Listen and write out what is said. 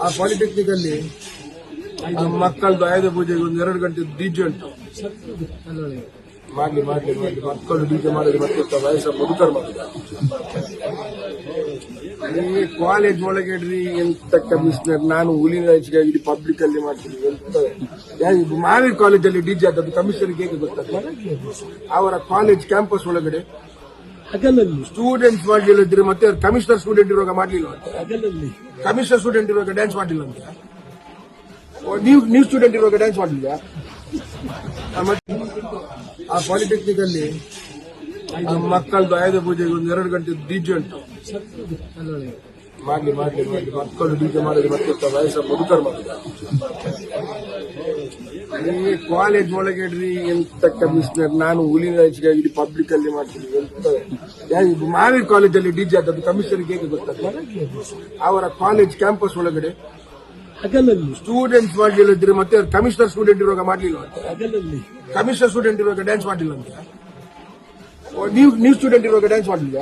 ಆ ಪಾಲಿಟೆಕ್ನಿಕ್ ಅಲ್ಲಿ ಮಕ್ಕಳದು ಆಯುಧ ಪೂಜೆಗೆ ಒಂದು ಎರಡು ಗಂಟೆ ಡಿಜೆ ಉಂಟು. ಮಾಡಲಿ, ಮಾಡ್ಲಿ ಮಾಡ್ಲಿ. ಮಕ್ಕಳು ಡಿಜೆ ಮಾಡಿದ್ರೆ ಮತ್ತೆ ವಯಸ್ಸ ಮುದುಕರು ಮಾಡಿದ್ದಾರೆ ಕಾಲೇಜ್ ಇಡ್ರಿ ಎಂತ ಕಮಿಷನರ್ ನಾನು ಹುಲಿನ ಇಡೀ ಪಬ್ಲಿಕ್ ಅಲ್ಲಿ ಮಾಡ್ತೀನಿ ಎಂತ. ಮಾವಿ ಕಾಲೇಜಲ್ಲಿ ಡಿಜೆ ಆದದ್ದು ಕಮಿಷನರ್ಗೆ ಹೇಗೆ ಗೊತ್ತಾಗ್ತದೆ? ಅವರ ಕಾಲೇಜ್ ಕ್ಯಾಂಪಸ್ ಒಳಗಡೆ ಹಗಲಲ್ಲಿ ಸ್ಟೂಡೆಂಟ್ಸ್ ಮಾಡ್ಲಿಲ್ಲದ್ರೆ ಮತ್ತೆ ಕಮಿಷನರ್ ಸ್ಟೂಡೆಂಟ್ ಇರುವಾಗ ಮಾಡ್ಲಿಲ್ಲ ಹಗಲಲ್ಲಿ ಕಮಿಷನರ್ ಸ್ಟೂಡೆಂಟ್ ಇರುವಾಗ ಡ್ಯಾನ್ಸ್ ಮಾಡಲಿಲ್ಲ ಅಂತ. ನೀವು ನೀವು ಸ್ಟೂಡೆಂಟ್ ಇರುವಾಗ ಡ್ಯಾನ್ಸ್ ಮಾಡಲಿಲ್ಲ? ಆ ಪಾಲಿಟೆಕ್ನಿಕ್ ಅಲ್ಲಿ ಮಕ್ಕಳದು ಆಯುಧ ಪೂಜೆಗೆ ಒಂದು ಎರಡು ಗಂಟೆ ಡಿಜೆ ಉಂಟು. ಮಾಡ್ಲಿ ಮಾಡ್ಲಿ ಮಾಡ್ಲಿ. ಮಕ್ಕಳು ಡಿಜೆ ಮಾಡಲಿ ಮತ್ತೆ ವಯಸ್ಸ ಮುದುಕರು ಮಾಡಿದ್ದಾರೆ ಈ ಕಾಲೇಜ್ ಒಳಗಡ್ರಿ ಎಂತ ಕಮಿಷನರ್ ನಾನು ಹುಲಿನ ರಾಜ್ಗಾಗಿ ಪಬ್ಲಿಕ್ ಅಲ್ಲಿ ಮಾಡ್ತೀನಿ ಎಂತ. ಮಾವಿ ಕಾಲೇಜಲ್ಲಿ ಡಿಜೆ ಆದದ್ದು ಕಮಿಷನರ್ ಹೇಗೆ ಗೊತ್ತಾಗ್ತದೆ? ಅವರ ಕಾಲೇಜ್ ಕ್ಯಾಂಪಸ್ ಒಳಗಡೆ ಸ್ಟೂಡೆಂಟ್ ಸ್ಟೂಡೆಂಟ್ಸ್ ಮಾಡ್ಲಿಲ್ಲದ್ರೆ ಮತ್ತೆ ಕಮಿಷನರ್ ಸ್ಟೂಡೆಂಟ್ ಇರುವಾಗ ಮಾಡ್ಲಿಲ್ಲ ಕಮಿಷನರ್ ಸ್ಟೂಡೆಂಟ್ ಇರುವಾಗ ಡ್ಯಾನ್ಸ್ ಮಾಡಲಿಲ್ಲ ಅಂತ. ಓ, ನೀವು ನೀವು ಸ್ಟೂಡೆಂಟ್ ಇರುವಾಗ ಡ್ಯಾನ್ಸ್ ಮಾಡಲಿಲ್ಲ?